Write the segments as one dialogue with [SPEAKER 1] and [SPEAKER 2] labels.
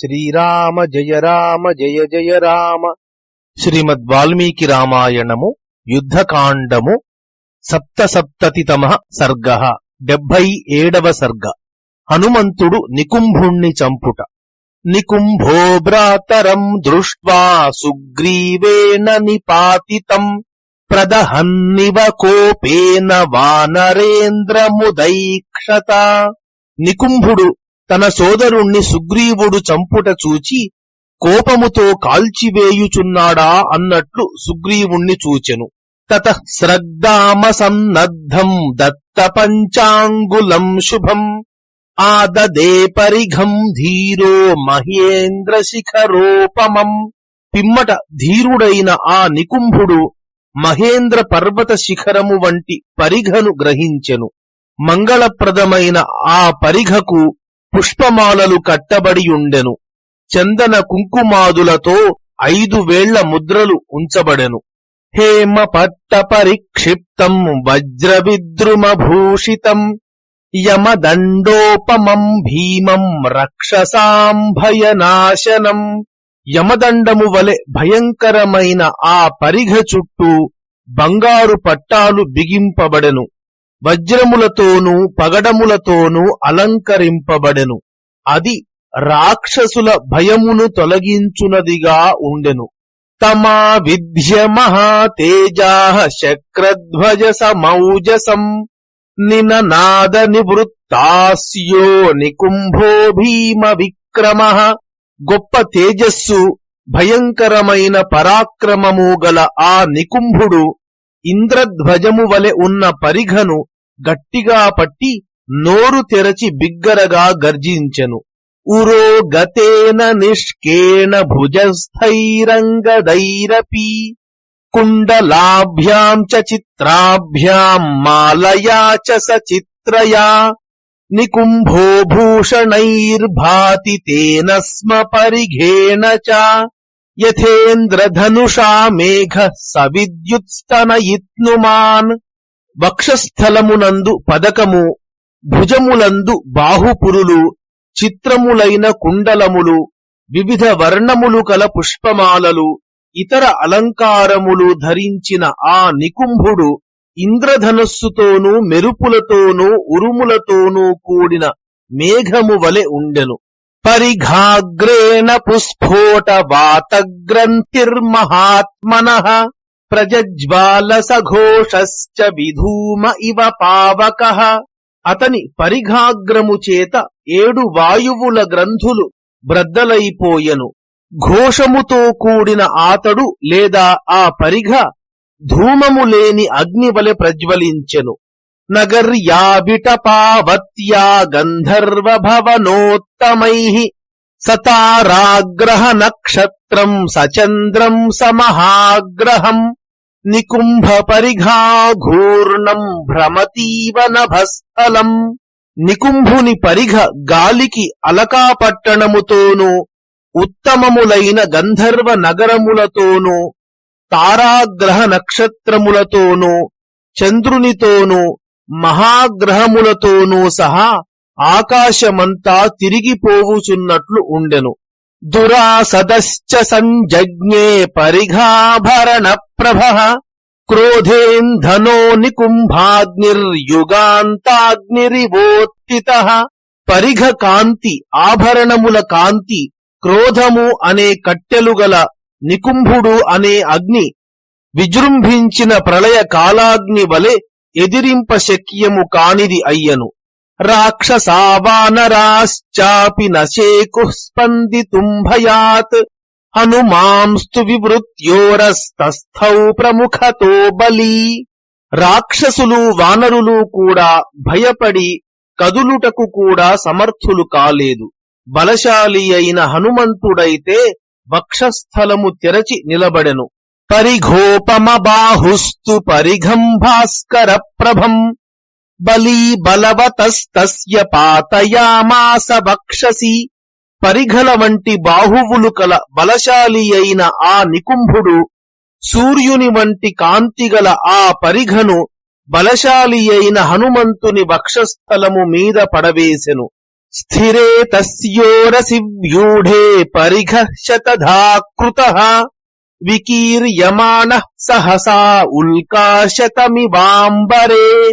[SPEAKER 1] శ్రీరామ జయ రామ జయ జయ రామ. శ్రీమద్ వాల్మీకి రామాయణము యుద్ధకాండము సప్తసప్తతితమ సర్గ డెబ్బై ఏడవ సర్గ. హనుమంతుడు నికుంభుణ్ణి చంపుట. నికుంభో భ్రాతరం దృష్ట్వా సుగ్రీవేణ నిపాతితం. ప్రదహన్నివ కోపేన వానరేంద్రముదైక్షత. నికుంభుడు తన సోదరుణ్ణి సుగ్రీవుడు చంపుట చూచి కోపముతో కాల్చివేయుచున్నాడా అన్నట్లు సుగ్రీవుణ్ణి చూచెను. తత శ్రద్ధామ సన్నద్ధం దత్త పంచాంగులం శుభం ఆదదే పరిఘం ధీరో మహేంద్ర శిఖరోపమం. పిమ్మట ధీరుడైన ఆ నికుంభుడు మహేంద్ర పర్వత శిఖరము వంటి పరిఘను గ్రహించెను. మంగళప్రదమైన ఆ పరిఘకు పుష్పమాలలు కట్టబడియుండెను చందన కుంకుమాదులతో ఐదు వేళ్ళ ముద్రలు ఉంచబడెను. హేమ పట్ట పరిక్షిప్తం వజ్రవిద్రుమభూషితం యమదండోపమం భీమం రక్షసాంభయనాశనం. యమదండము వలె భయంకరమైన ఆ పరిఘ చుట్టూ బంగారు పట్టాలు బిగింపబడెను. వజ్రములతోనూ పగడములతోనూ అలంకరింపబడెను. అది రాక్షసుల భయమును తొలగించునదిగా ఉండెను. తమా విద్య మహాతేజా శక్రధ్వజ సమౌజసం నిననాద నివృత్తాస్యో నికుంభో భీమ విక్రమ. గొప్ప తేజస్సు భయంకరమైన పరాక్రమము గల ఆ నికుంభుడు ఇంద్రధ్వజము వలె ఉన్న పరిఘను గట్టిగా పట్టి నోరు తెరచి బిగ్గరగా గర్జించెను. ఉరో గతేన నిష్కేణ భుజస్థైరంగదైరపి. కుండలాభ్యాం చ చిత్రాభ్యాం మాలయా చ సచిత్రయా. నికుంభో భూషణైర్భాతి తేన స్మ పరిఘేణ చ. యథేంద్రధనుషా మేఘ సవిద్యుత్స్తనయిత్నుమాన్ వక్షస్థలమునందు పదకము భుజములందు బాహుపురులు చిత్రములైన కుండలములు వివిధ వర్ణములు కల పుష్పమాలలు ఇతర అలంకారములు ధరించిన ఆ నికుంభుడు ఇంద్రధనస్సుతోనూ మెరుపులతోనూ ఉరుములతోనూ కూడిన మేఘము వలె ఉండెను. పరిఘాగ్రేణ పుస్ఫోట వాతగ్రంథిర్మహాత్మన ప్రజజ్వాల సఘోషశ్చ విధూమ ఇవ పావక అతని పరిఘాగ్రము చేత ఏడు వాయువుల గ్రంథులు బ్రద్దలైపోయెను. ఘోషముతో కూడిన ఆతడు లేదా ఆ పరిఘ ధూమము లేని అగ్నివలె ప్రజ్వలించెను. నగర్యా విటపావత్యా గంధర్వ భవనోత్తమై సతారాగ్రహ నక్షత్రం సచంద్రం సమహాగ్రహం నికుంభ పరిఘాఘూర్ణం భ్రమతీవ నభస్థలం నికుంభుని పరిఘ గాలికి అలకాపట్టణముతోనూ ఉత్తమములైన గంధర్వ నగరములతోనూ తారాగ్రహ నక్షత్రములతోనూ చంద్రునితోనూ మహాగ్రహములతోనూ సహా ఆకాశమంతా తిరిగిపోవుచున్నట్లు ఉండెను. దురాసదశ్చ సంజజ్ఞే పరిఘాభరణ ప్రభ క్రోధేంధనో నికుంభాగ్నిర్యుగాంతాగ్నిరివోత్తిత పరిఘ కాంతి ఆభరణముల కాంతి క్రోధము అనే కట్టెలుగల నికుంభుడు అనే అగ్ని విజృంభించిన ప్రళయ కాలాగ్ని వలె ఎదిరింప శక్యము కానిది అయ్యను. రాక్షసావానరాశ్చాపి నశేకు స్పంది తుంభయాత్. హనుమాంస్తు వివృత్యోరస్తస్థౌ ప్రముఖతో బలి. రాక్షసులు వానరులు కూడా భయపడి కదులుటకు కూడా సమర్థులు కాలేదు. బలశాలి అయిన హనుమంతుడైతే వక్షస్థలము తెరచి నిలబడెను. పరిఘోపమ బాహుస్తు పరిఘం భాస్కర ప్రభం బలీ బలవతస్తస్య పాతయామాస వక్షసి పరిఘల వంటి బాహువులు కల బలశాలి అయిన ఆ నికుంభుడు సూర్యుని వంటి కాంతిగల ఆ పరిఘను బలశాలి అయిన హనుమంతుని వక్షస్థలము మీద పడవేశెను స్థిరే తస్యోరసి వ్యూఢే పరిఘ శతధాకృత వికీర్యమాణ సహసా ఉల్కాశతమివాంబరే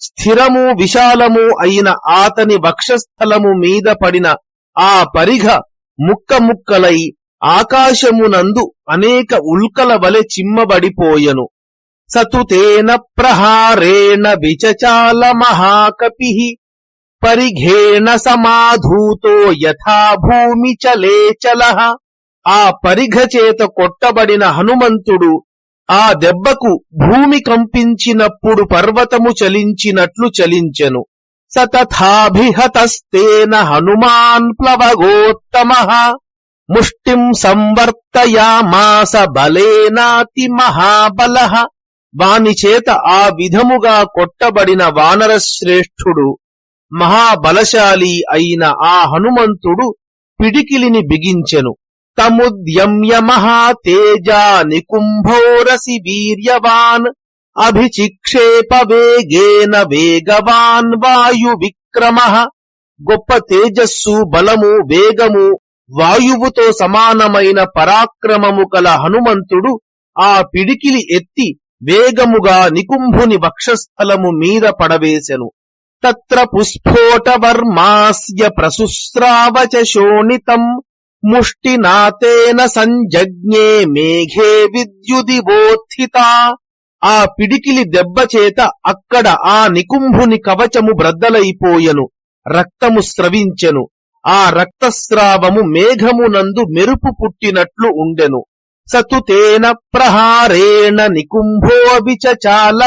[SPEAKER 1] స్థిరము విశాలము అయిన ఆతని వక్షస్థలము మీద పడిన ఆ పరిఘ ముక్క ముక్కలై ఆకాశమునందు అనేక ఉల్కల వలె చిమ్మబడిపోయెను. సతుతేన ప్రహారేణ విచచాల మహాకపి. పరిఘేణ సమాధూతో యథా భూమి చలేచల ఆ పరిఘ చేత కొట్టబడిన హనుమంతుడు ఆ దెబ్బకు భూమి కంపించినప్పుడు పర్వతము చలించినట్లు చలించెను. సతథాభిహతస్తేన హనుమాన్ ప్లవగోత్తమ ముష్టిం సంవర్తయామాస బలేనాతి మహాబల వాని చేత ఆ విధముగా కొట్టబడిన వానరశ్రేష్ఠుడు మహాబలశాలి అయిన ఆ హనుమంతుడు పిడికిలిని బిగించెను. తముద్యమ్య మహాతేజాని నికుంభోరసి వీర్యవాన్ అభిచిక్షేప వేగేన వేగవాన్ వాయు విక్రమ గొప్ప తేజస్సు బలము వేగము వాయువుతో సమానమైన పరాక్రమము కల హనుమంతుడు ఆ పిడికిలి ఎత్తి వేగముగా నికుంభుని వక్షస్థలము మీద పడవేశెను తత్ర పుస్ఫోటవర్మాస్య ప్రసుస్రావచ శోణితం ముష్టినాతేన సంజజ్ఞే మేఘే విద్యుదివోత్థిత ఆ పిడికిలి దెబ్బచేత అక్కడ ఆ నికుంభుని కవచము బ్రద్దలైపోయెను రక్తము స్రవించెను. ఆ రక్తస్రావము మేఘమునందు మెరుపు పుట్టినట్లు ఉండెను. సతుతేన ప్రహారేణ నికుంభోభిచాల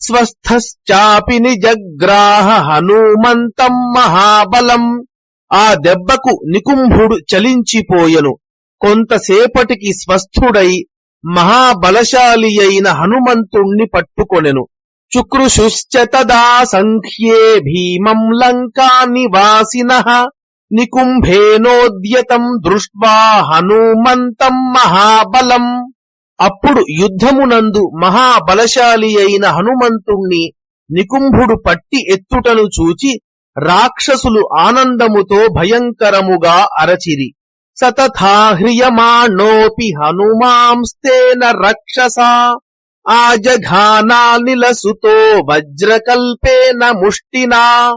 [SPEAKER 1] స్వస్థశ్చాపి నిజగ్రాహ హనుమంతం మహాబలం. ఆ దెబ్బకు నికుంభుడు చలించిపోయెను. కొంతసేపటికి స్వస్థుడై మహాబలశాలి అయిన హనుమంతుణ్ణి పట్టుకొనెను. చుక్రుషుశ్చ తదా సంఖ్యే భీమం లంకా నివాసిన నికుంభేనోద్యతం దృష్ట్వా హనుమంతం మహాబలం. అప్పుడు యుద్ధమునందు మహాబలశాలి అయిన హనుమంతుణ్ణి నికుంభుడు పట్టి ఎత్తుటను చూచి రాక్షసులు ఆనందముతో భయంకరముగా అరచిరి. సతథాహ్రియమాణోపి హనుమాంస్తేన రక్షసా. ఆజఘానానిలసుతో వజ్రకల్పేన ముష్టినా.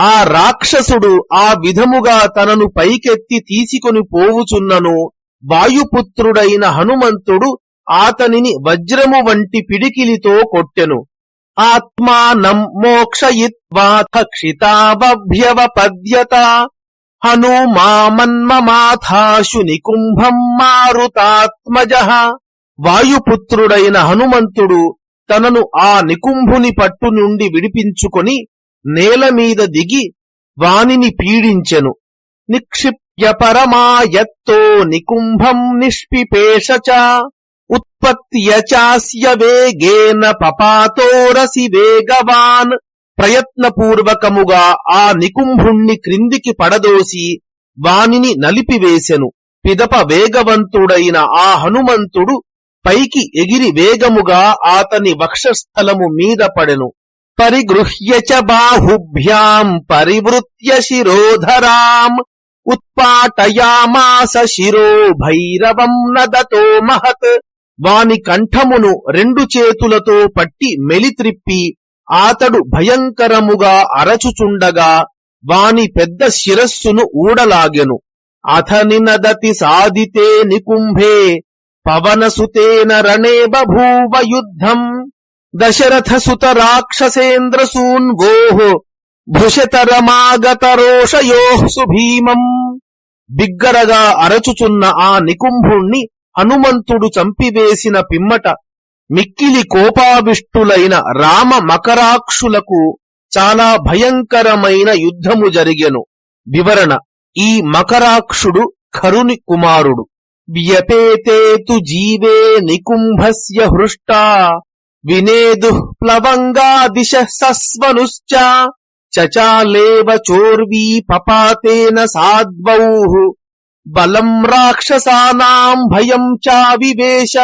[SPEAKER 1] ఆ రాక్షసుడు ఆ విధముగా తనను పైకెత్తి తీసుకొని పోవుచున్నను. వాయుపుత్రుడైన హనుమంతుడు ఆతనిని వజ్రము వంటి పిడికిలితో కొట్టెను. ఆత్మానం మోక్షయిత్వాథ క్షితాభ్యవపద్యత హనుమామన్మమాథాశు నికుంభం మారుతాత్మజ వాయుపుత్రుడైన హనుమంతుడు తనను ఆ నికుంభుని పట్టు నుండి విడిపించుకొని నేల మీద దిగి వానిని పీడించెను. నిక్షిప్య పరమాయత్తో నికుంభం నిష్పిపేష ఉత్పత్య చాస్య వేగేన పపాతోరసి వేగవాన్. ప్రయత్నపూర్వకముగా ఆ నికుంభుణ్ణి క్రిందికి పడదోసి వానిని నలిపివేశెను పిదప వేగవంతుడైన ఆ హనుమంతుడు పైకి ఎగిరి వేగముగా ఆతని వక్షస్థలము మీద పడెను. పరిగృహ్య చ బాహుభ్యాం పరివృత్య శిరోధరాం. ఉత్పాటయామాస శిరో భైరవం నదతో మహత్. వాని కంఠమును రెండు చేతులతో పట్టి మెలిత్రిప్పి ఆతడు భయంకరముగా అరచుచుండగా వాని పెద్ద శిరస్సును ఊడలాగెను. అథని నదతి నికుంభే పవనసుతేన రణే బభూవ యుద్ధం దశరథసుత సుత రాక్షసేంద్ర సూన్వోః భృశతరమాగతరోషయోః సుభీమం. బిగ్గరగా అరచుచున్న ఆ నికుంభుణ్ణి హనుమంతుడు చంపివేసిన పిమ్మట మిక్కిలి కోపావిష్టులైన రామ మకరాక్షులకు చాలా భయంకరమైన యుద్ధము జరిగెను. వివరణ ఈ మకరాక్షుడు ఖరుని కుమారుడు. వ్యపేతేతు జీవే నికుంభస్య హృష్టా వినేదు ప్లవంగా దిశ సస్వనుశ్చ చచాలేవ చోర్వీ పపాతేన సాద్వౌ బలం రాక్షసానాం భయం చావివేశ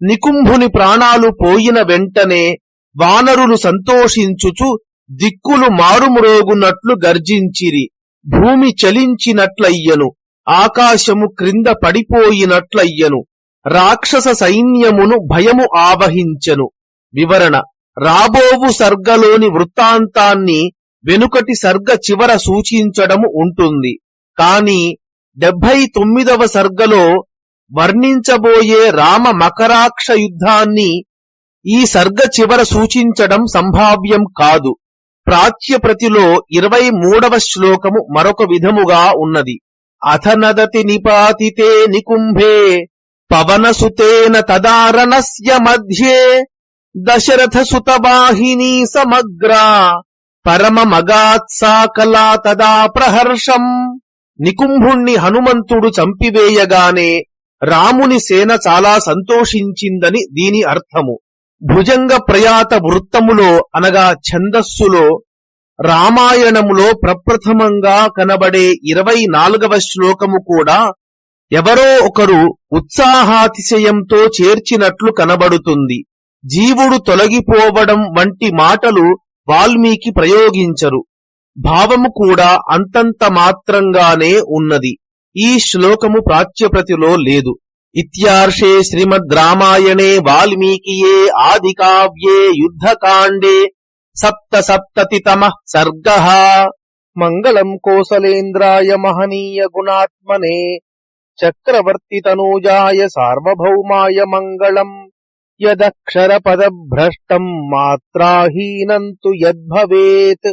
[SPEAKER 1] నికుంభుని ప్రాణాలు పోయిన వెంటనే వానరులు సంతోషించుచు దిక్కులు మారుమ్రోగునట్లు గర్జించిరి. భూమి చలించినట్లయ్యను ఆకాశము క్రింద పడిపోయినట్లయ్యను రాక్షస సైన్యమును భయము ఆవహించెను. వివరణ రాబోవు సర్గలోని వృత్తాంతాన్ని వెనుకటి సర్గ చివర సూచించడము ఉంటుంది. కాని డెబ్బై తొమ్మిదవ సర్గలో వర్ణించబోయే రామ మకరాక్ష యుద్ధాన్ని ఈ సర్గ చివర సూచించడం సంభావ్యం కాదు. ప్రాచ్యప్రతిలో ఇరవై మూడవ శ్లోకము మరొక విధముగా ఉన్నది. అథనదతి నిపాతితే నికుంభే పవనసుతేన తదారణస్య మధ్యే దశరథ సుతవాహిని సమగ్రా పరమ మగాత్సాకలా తదా ప్రహర్షం. నికుంభుణ్ణి హనుమంతుడు చంపివేయగానే రాముని సేన చాలా సంతోషించిందని దీని అర్థము. భుజంగ ప్రయాత వృత్తములో అనగా ఛందస్సులో రామాయణములో ప్రప్రథమంగా కనబడే ఇరవై నాలుగవ శ్లోకము కూడా ఎవరో ఒకరు ఉత్సాహాతిశయంతో చేర్చినట్లు కనబడుతుంది. జీవుడు తొలగిపోవడం వంటి మాటలు వాల్మీకి ప్రయోగించరు. భావము కూడా అంతంత మాత్రంగానే ఉన్నది. ఈ శ్లోకము ప్రాచ్యప్రతిలో లేదు. ఇత్యార్షే శ్రీమద్ రామాయణే వాల్మీకియే ఆది కావ్యే యుద్ధకాండే సప్త సప్తతితమ సర్గ. మంగళం కోసలేంద్రాయ మహనీయ గుణాత్మనే చక్రవర్తి తనూజాయ సార్వభౌమాయ మంగళం యదక్షర పదభ్రష్టం మాత్రాహీనం యద్భవేత్.